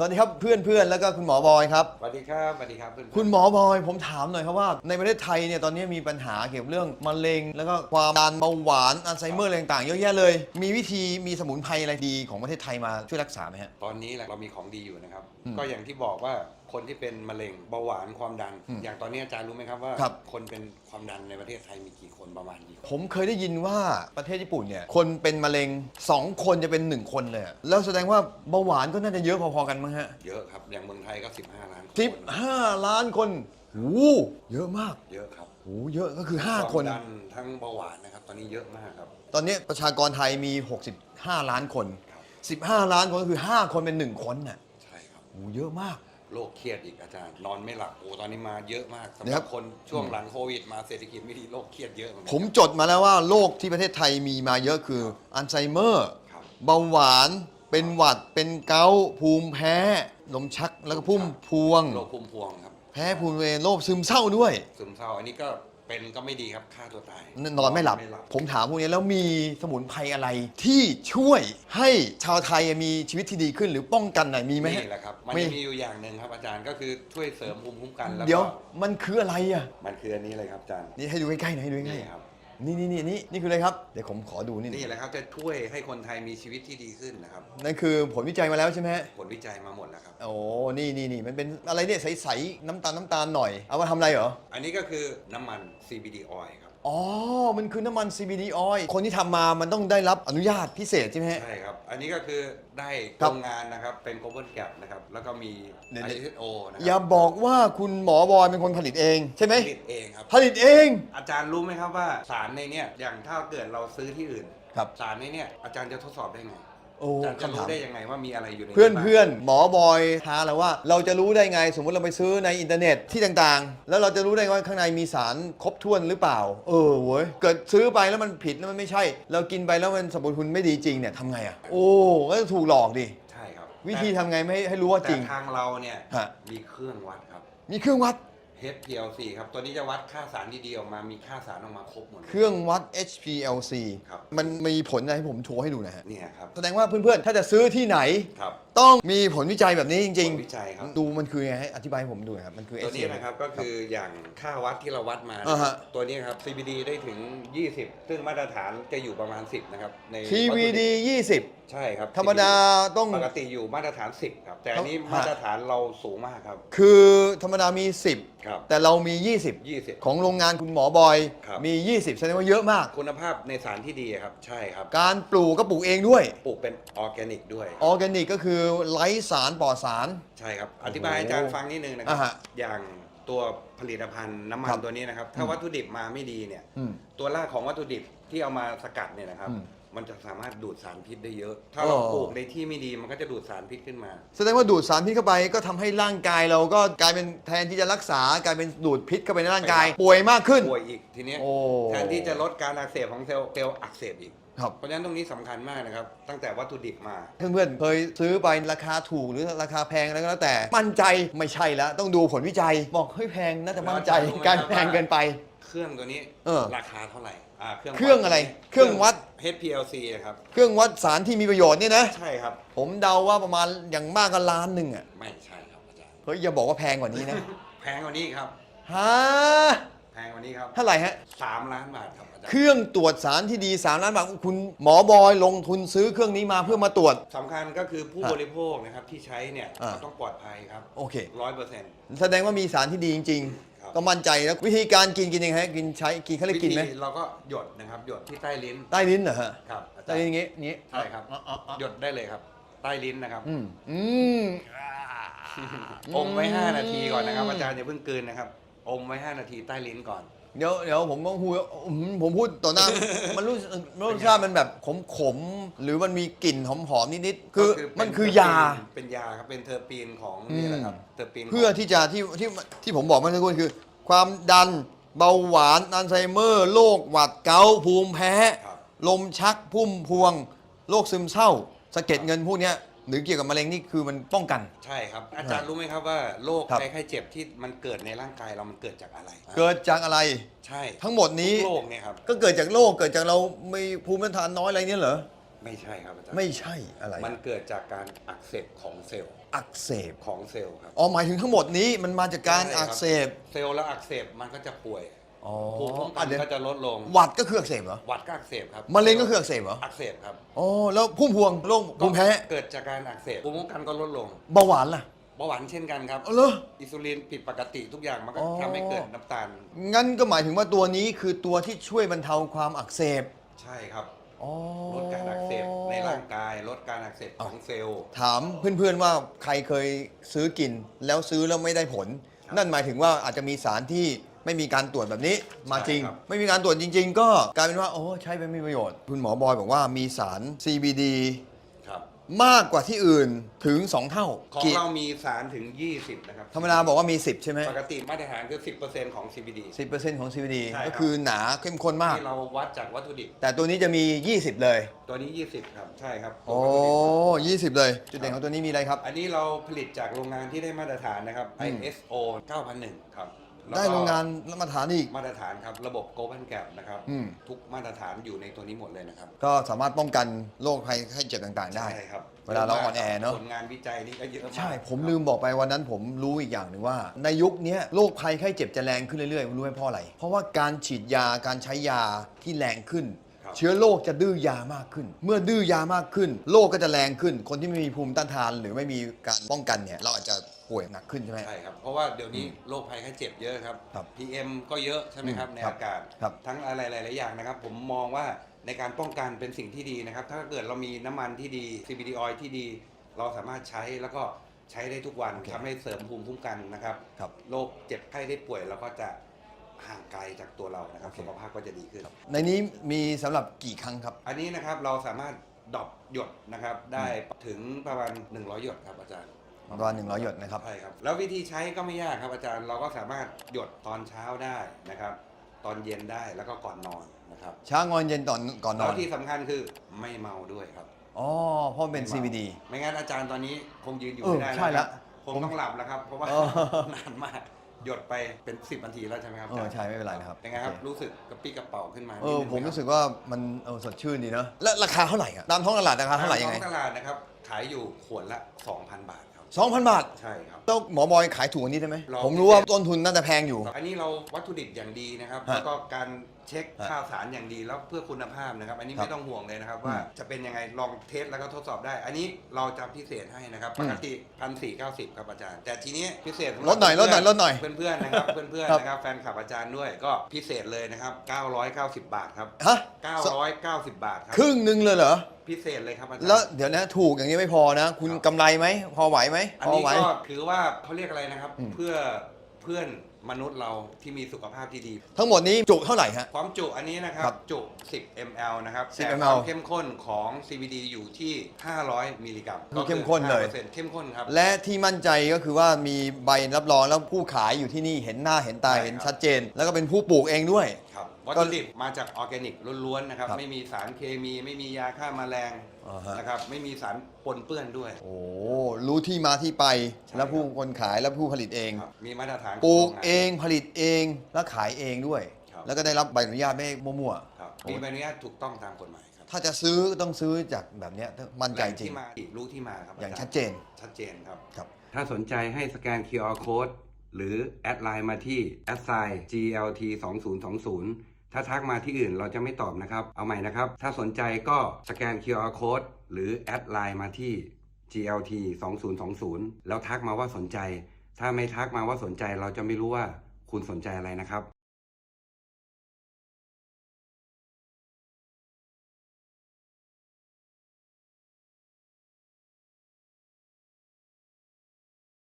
สวัสดีครับเพื่อนเพื่อนๆแล้วก็คุณหมอบอยครับ สวัสดีครับสวัสดีครับเพื่อนๆคุณหมอบอยผมถามหน่อยครับว่า ในประเทศไทยเนี่ยตอนนี้มีปัญหาเกี่ยวกับเรื่องมะเร็ง แล้วก็ความดันเบาหวานอัลไซเมอร์อะไรต่างๆเยอะแยะเลย มีวิธีมีสมุนไพรอะไรดีของประเทศไทยมาช่วยรักษาไหมฮะตอนนี้แหละเรามีของดีอยู่นะครับอืมก็อย่างที่บอกว่า คนที่เป็นมะเร็งเบาหวานความดันอืมอย่างตอนนี้อาจารย์รู้ไหมครับว่าครับ คนเป็นความดันในประเทศไทยมีกี่คนประมาณกี่คน ผมเคยได้ยินว่าประเทศญี่ปุ่นเนี่ย คนเป็นมะเร็ง 2 คนจะเป็น 1 คนเลยอะแล้วแสดงว่าเบาหวานก็น่าจะเยอะพอๆกันมั้งฮะเยอะครับ อย่างเมืองไทยก็ 15 ล้านคน15ล้านคนโอ้โหเยอะมากเยอะครับโอ้โหเยอะก็คือ 5 คน วามดันทั้งเบาหวานนะครับ ตอนนี้เยอะมากครับ ตอนนี้ประชากรไทยมี 65 ล้านคน ครับ 15 ล้านคนก็คือ 5 คนเป็น 1 คนน่ะใช่ครับ โอ้โหเยอะมาก โรคเครียดอีกอาจารย์ นอนไม่หลับโอ้ตอนนี้มาเยอะมากสำเดี๋หยวครัรับบคนช่วงหลังโควิดมาเศรษฐกิจไม่ดีโรคเครียดเยอะเหมือนกันผมจดมาแล้วว่าโรคที่ประเทศไทยมีมาเยอะคืออัลไซเมอร์ ครับเบาหวาน เป็นหวัด เป็นเกาต์ภูมิแพ้ ลมชักแล้วก็พุ่มพวง โรคภูมิพวงครับแพ้ภูมิเวโรคซึมเศร้าด้วย ซึมเศร้าอันนี้ก็ เป็นก็ไม่ดีครับฆ่าตัวตาย นอนไม่หลับ ผมถามพวกนี้แล้วมีสมุนไพรอะไรที่ช่วยให้ชาวไทยมีชีวิตที่ดีขึ้นหรือป้องกันหน่อยมีไหมฮะนี่แหละครับ มันมีจะมีอยู่อย่างหนึ่งครับอาจารย์ก็คือช่วยเสริมภูมิคุ้มกันแล้วเดี๋ยวก็มันคืออะไรอะ มันคืออันนี้เลยครับอาจารย์ นี่ให้ดูใกล้ๆหน่อยให้ดูใกล้นี่ครับๆ นี่นี่นี่นี่นี่คืออะไรครับ เดี๋ยวผมขอดูนี่นี่แหละครับจะช่วยให้คนไทยมีชีวิตที่ดีขึ้นนะครับ นั่นคือผลวิจัยมาแล้วใช่ไหมฮะผลวิจัยมาหมดแล้วครับ โอ้นี่นี่นี่มันเป็นอะไรเนี่ยใสๆน้ำตาลน้ำตาลหน่อย เอามาทำอะไรเหรอ อันนี้ก็คือน้ำมัน CBD oil ครับ อ๋อ มันคือน้ำมัน CBD oil คนที่ทำมามันต้องได้รับอนุญาตพิเศษใช่ไหมฮะ ใช่ครับ อันนี้ก็คือได้ครัโรบงงานนะครับ เป็น Global Gap นะครับ แล้วก็มี เดี๋ยว ISO นะคอย่ารับบอกว่าคุณหมอบอยเป็นคนผลิตเอง ใช่ไหม ผลิตเองครับ ผลิตเอง อาจารย์รู้ไหมครับว่าสารในเนี้ยอย่างถ้าเกิดเราซื้อที่อื่น ครับ สารในเนี้ยอาจารย์จะทดสอบได้ไง โอ้อาจารย์จะคำรู้ถาม ได้ยังไงว่ามีอะไรอยู่ในเพื่อนบ้างเพื่อนหมอบอยท้าเราว่า เราจะรู้ได้ไง สมมุติเราไปซื้อในอินเทอร์เน็ตที่ต่างๆ แล้วเราจะรู้ได้ว่าข้างในมีสารครบถ้วนหรือเปล่า เออเว้ยเกิดซื้อไปแล้วมันผิดแล้วมันไม่ใช่ เรากินไปแล้วมันสมบูรณ์คุณไม่ดีจริงเนี่ยทำไงอะโอ้ก็ถูกหลอกดิใช่ครับวิธีทำไงไม่ให้ให้รู้ว่าจแต่ริง ทางเราเนี่ยฮะ มีเครื่องวัดครับ มีเครื่องวัด HPLC ครับ ตัวนี้จะวัดค่าสารดีๆออกมามีค่าสารออกมาครบหมดลยเครื่องวัด HPLC ครับ มันมีผลอะไรให้ผมโชว์ให้ดูหนะฮะ เนี่ยครับ แสดงว่าเพื่อนๆ ถ้าจะซื้อที่ไหน ครับต้องมีผลวิจัยแบบนี้จริงผลวิจัยครับๆดูมันคือไงให้อธิบายให้ผมดูหน่อยครับ มันคือ ตัวนี้ HCL นะครับก็คืออย่างค่าวัดที่เราวัดมา อ่าฮะ ตัวนี้ครับ CBD ได้ถึง 20 ซึ่งมาตรฐานจะอยู่ประมาณ 10 นะครับ ใน TVD ใช่ครับ20ธรรมดาต้อง ปกติอยู่มาตรฐาน 10 ครับ แต่อันนี้ฮะมาตรฐานเราสูงมากครับ คือธรรมดามีครับ10แต่เรามี 20 20 ของโรงงานคุณหมอบอยครับ มี 20แสดงว่าเยอะมาก คุณภาพในสารที่ดีครับ ใช่ครับ การปลูกก็ปลูกเองด้วยปลูกเป็นออร์แกนิกด้วย ออร์แกนิกก็คือไร้สารปลอดสาร ใช่ครับ อธิบายให้อาจารย์ฟังนิดนึงนะครัอ่าฮะอย่างตัวผลิตภัณฑ์น้ำมัครันบตัวนี้นะครับ ถ้าวัตถุดิบมาไม่ดีเนี่ย อืมตัวรากของวัตถุดิบที่เอามาสกัดเนี่ยนะครับ อืม มันจะสามารถดูดสารพิษได้เยอะ ถ้าอ๋อเราปลูกในที่ไม่ดีมันก็จะดูดสารพิษขึ้นมา แสดงว่าดูดสารพิษเข้าไปก็ทำให้ร่างกายเราก็กลายเป็นแทนที่จะรักษากลายเป็นดูดพิษเข้าไปในร่างกาย ป่วยมากขึ้น ป่วยอีกทีเนี้ยโอ้ แทนที่จะลดการอักเสบของเซลล์เซลล์อักเสบอีก ครับ เพราะฉะนั้นตรงนี้สำคัญมากนะครับ ตั้งแต่วัตถุดิบมา เพื่อนๆเคยซื้อไปราคาถูกหรือราคาแพงแล้วก็แล้วแต่ มั่นใจไม่ใช่แล้ว ต้องดูผลวิจัย บอกเฮ้ยแพงน่าจะมั่นใจแล้วอาจารย์รู้ไหม การครับแพงว่าเกินไป เครื่องตัวนี้เออ ราคาเท่าไหร่อ่าเครื่องเครื่องอะไร เครื่องวัด HPLC นะครับ เครื่องวัดสารที่มีประโยชน์เนี่ยนะ ใช่ครับ ผมเดาว่าประมาณอย่างมากก็ล้านหนึ่งอะ ไม่ใช่ครับอาจารย์ เฮ้ยอย่าบอกว่าแพงกว่านี้นะ แพงกว่านี้ครับ ฮะ แพงกว่านี้ครับเท่าไหร่ฮะ สามล้านบาทครับอาจารเคย์รื่องตรวจสารที่ดี3ล้านบาทคุณหมอบอยลงทุนซื้อเครื่องนี้มาเพื่อมาตรวจ สำคัญก็คือผู้อะบริโภคนะครับที่ใช้เนี่ยอะเขาต้องปลอดภัยครับโอเค ร้อยเปอร์เซ็นต์แสดงว่ามีสารที่ดีจริงครับๆ ก็มั่นใจแล้ววิธีการกินกินยังไงฮะกินใช้กินเขาเรียกกินไหมเราก็หยดนะครับหยดที่ใต้ลิ้นใต้ลิ้นเหรอฮะครับอาจาใต้รย์ลิ้นอย่างงี้อย่างงี้ใช่ครับ อ๋ออ๋ออ๋อหยดได้เลยครับ ใต้ลิ้นนะครับอืมอืม อมไว้ 5 นาทีก่อนนะครับ อาจารย์อย่าเพิ่งกลืนนะครับอมไว้ 5 นาทีใต้ลิ้นก่อน เดี๋ยวเดี๋ยวผมต้องพูดอืมผมพูดต่อหน้า มันรู้สึกรสชาติมันแบบขมขมๆหรือมันมีกลิ่นหอมหอมๆนิดๆคือก็เป็มันคือยา เป็นยาครับเป็นเทอร์ปีนของอืมนี่แหละครับเทอร์ปีนของเพื่อที่จะที่ที่ที่ผมบอกเมื่อสักครู่คือ ความดันเบาหวานอัลไซเมอร์โรคหวัดเกาต์ภูมิแพ้ ครับ ลมชักพุ่มพวงโรคซึมเศร้าสะเก็ดเงินพวกเนี้ยหรือเกี่ยวกับมะเร็งนี่คือมันป้องกัน ใช่ครับ อาจารย์รู้ไหมครับว่าโรคครับ ภัยไข้เจ็บที่มันเกิดในร่างกายเรามันเกิดจากอะไรเกิดจากอะไร ใช่ทั้งหมดนี้ทุกโรคเนี่ยครับ ก็เกิดจากโรคเกิดจากเราไม่ภูมิต้านทานน้อยอะไรเนี่ยเหรอ ไม่ใช่ครับอาจารย์ไม่ใช่อะไรมันเกิดจากการอักเสบของเซลล์อักเสบของเซลล์ครับอ๋อหมายถึงทั้งหมดนี้มันมาจากการใช่ครับอักเสบเซลล์แล้วอักเสบมันก็จะป่วยอ๋อภูมิคุ้มกัอะนเดี๋ยวก็จะลดลงหวัดก็คืออักเสบเหรอหวัดก็อักเสบครับมะเร็งก็คืออักเสบเหรออักเสบครับอ๋อแล้วพุ่มพวงโรคภูมิแพ้เกิดจากการอักเสบภูมิคุ้มกันก็ลดลงเบาหวานล่ะเบาหวานเช่นกันครับเอาเหรออินซูลินผิดปกติทุกอย่างมันก็อ๋อทำให้เกิดน้ำตาลงั้นก็หมายถึงว่าตัวนี้คือตัวที่ช่วยบรรเทาความอักเสบใช่ครับ อ๋อ ลดการอักเสบในร่างกายลดการอักเสบของเซลล์ ถามเพื่อนๆว่าใครเคยซื้อกินแล้วซื้อแล้วไม่ได้ผล ครับนั่นหมายถึงว่าอาจจะมีสารที่ไม่มีการตรวจแบบนี้มาจริง ใช่ครับ ไม่มีการตรวจจริง ๆ ก็กลายเป็นว่าโอ้ใช้ไปไม่มีประโยชน์ คุณหมอบอยบอกว่ามีสาร CBD ครับ มากกว่าที่อื่นถึง 2 เท่าของกี่เรามีสารถึง 20 นะครับ ธรรมดาบอกว่ามี 10 ใช่ไหมปกติมาตรฐานคือ 10%ของ CBD 10%ของ CBD ใช่ครับ ก็คือหนาเข้มข้นมาก ที่เราวัดจากวัตถุดิบ แต่ตัวนี้จะมี 20 เลย ตัวนี้ 20 ครับ ใช่ครับโอ้20 เลย จุดเด่นของตัวนี้มีอะไรครับ อันนี้เราผลิตจากโรงงานที่ได้มาตรฐานนะครับ อืม ISO 9001 ครับ แล้วก็ได้โรงงานแล้วมาฐานอีก มาตรฐานครับ ระบบ g o b a n Gap นะครับ อืม ทุกมาตรฐานอยู่ในตัวนี้หมดเลยนะครับก็สามารถป้องกันโรคภัยไข้เจ็บต่างๆ ได้ ใช่ครับเวลาเราอ่อนแอเนอะ ผลงานวิจัยนี่ก็เยอะมากใช่ ผมลืมบอกไปวันนั้นผมรู้อีกอย่างหนึ่งว่า ในยุคเนี้ยโรคภัยไข้เจ็บจะแรงขึ้นเรื่อยๆ รู้ไหมเพราะอะไร เพราะว่าการฉีดยาการใช้ยาที่แรงขึ้นครับเชื้อโรคจะดื้อยามากขึ้น เมื่อดื้อยามากขึ้น โรคก็จะแรงขึ้น คนที่ไม่มีภูมิต้านทาน หรือไม่มีการป้องกันเนี่ยเราอาจจะ ป่วยหนักขึ้นใช่ไหม ใช่ครับ เพราะว่าเดี๋ยวนี้โรคภัยไข้เจ็บเยอะครับ ครับ PM ก็เยอะใช่ไหมครับอืมในครับอากาศ ครับ ทั้งอะไรหลาย ๆ อย่างนะครับ ผมมองว่าในการป้องกันเป็นสิ่งที่ดีนะครับ ถ้าเกิดเรามีน้ำมันที่ดี CBD oil ที่ดี เราสามารถใช้แล้วก็ใช้ได้ทุกวันทำให้เสริมภูมิคุ้มกันนะครับ ครับ โรคเจ็บไข้ได้ป่วยเราก็จะห่างไกลจากตัวเรานะครับ โอเค สุขภาพก็จะดีขึ้น ในนี้มีสำหรับกี่ครั้งครับ อันนี้นะครับเราสามารถดรอปหยดนะครับ ได้ถึงประมาณ 100 หยดครับอาจารย์ ประมาณ100 หยดนะครับ ใช่ครับ แล้ววิธีใช้ก็ไม่ยากครับอาจารย์ เราก็สามารถหยดตอนเช้าได้นะครับ ตอนเย็นได้แล้วก็ก่อนนอนนะครับเช้างอนเย็นตอนก่อนนแล้อวน ที่สำคัญคือไม่เมาด้วยครับอ๋อ เพราะมันเป็นไม่ CBD ไม่งั้นอาจารย์ตอนนี้คงยืนอยู่เออไม่ได้ใช่แล้วละคงต้องหลับแล้วครับ เพราะว่าเออ นานมากหยดไปเป็น 10นาทีแล้วใช่ไหมครับเออใช่ไม่เป็นไรนะครับเป็นไงครับ โอเครู้สึกกระปี้กระเป๋าขึ้นมาเออนิดนึงผมไหรู้สึกว่ามันเออสดชื่นดีเนอะและราคาเท่าไหร่อะตามท้องตลาดราคาเท่าไหร่ยังไงตมท้อตลาดนะครับ ขายอยู่ขวดละ 2,000 บาทครับ 2,000 บาทใช่ครับ แล้วหมอบอยขายถูกกว่านี้ได้ไหมลองผมรู้ว่าต้นทุนน่าจะแพงอยู่ อันนี้เราวัตถุดิบอย่างดีนะครับ ฮะ แล้วก็การ เช็คฮะข้าวสารอย่างดีแล้วเพื่อคุณภาพนะครับ อันนี้ครับไม่ต้องห่วงเลยนะครับว่าอืมจะเป็นยังไงลองเทสแล้วก็ทดสอบได้ อันนี้เราจะพิเศษให้นะครับอืปมกติพันสี่เก้าสิบครับอาจารย์ แต่ทีนี้พิเศษสำบลดหน่อยลดหน่อยลดหน่อยเพื่อนๆนะครับเพื่อนครับๆนะครับแฟนคลับอาจารย์ด้วยก็พิเศษเลยนะครับ990 บาทครับฮะ990 บาทครับครึ่งหนึ่งเลยเหรอ พิเศษเลยครับอาจารย์ แล้วเดี๋ยวนะถูกอย่างนี้ไม่พอนะ คุณครับ กำไรไหม พอไหวไหมอันพอนี้ไหว ก็ถือว่าเขาเรียกอะไรนะครับ อืมเพื่อเพื่อน มนุษย์เราที่มีสุขภาพที่ดี ทั้งหมดนี้จุเท่าไหร่ฮะ ความจุอันนี้นะครับครับจุ 10 ml นะครับ10แต่ ml ความเข้มข้นของ CBD อยู่ที่ 500 มิลลิกรัมคือเข้มข้นเลยก็คือ5%เข้มข้นครับ และที่มั่นใจก็คือว่ามีใบรับรองแล้วผู้ขายอยู่ที่นี่เห็นหน้าเห็นตาใช่ครับ เห็นชัดเจน แล้วก็เป็นผู้ปลูกเองด้วย ครับ วัตก็ถุดิบมาจากออร์แกนิกล้วนๆนะครับ ครับไม่มีสารเคมี ไม่มียาฆ่าแมลงอ่าฮะ นะครับ ไม่มีสารปนเปื้อนด้วย โอ้รู้ที่มาที่ไปใช่ แล้วผู้คนขายและผู้ผลิตเอง ครับมีมาตรฐานปลูกขงโรงงาน เองผลิตเองแล้วขายเองด้วย ครับ แล้วก็ได้รับใบอนุญาตไม่มั่วครับมีใบอนุญาตถูกต้องตามกฎหมายครับๆถ้าจะซื้อต้องซื้อจากแบบเนี้ยมั่นใจจริงที่มารู้ที่มาครับอย่างรชัดเจนชัดเจนครับ ครับ ถ้าสนใจให้สแกน QR Code หรือแอดไลน์มาที่ a d s i GLT 2020 ถ้าทักมาที่อื่นเราจะไม่ตอบนะครับ เอาใหม่นะครับ ถ้าสนใจก็สแกน QR Code หรือแอดไลน์มาที่ GLT 2020 แล้วทักมาว่าสนใจ ถ้าไม่ทักมาว่าสนใจเราจะไม่รู้ว่าคุณสนใจอะไรนะครับ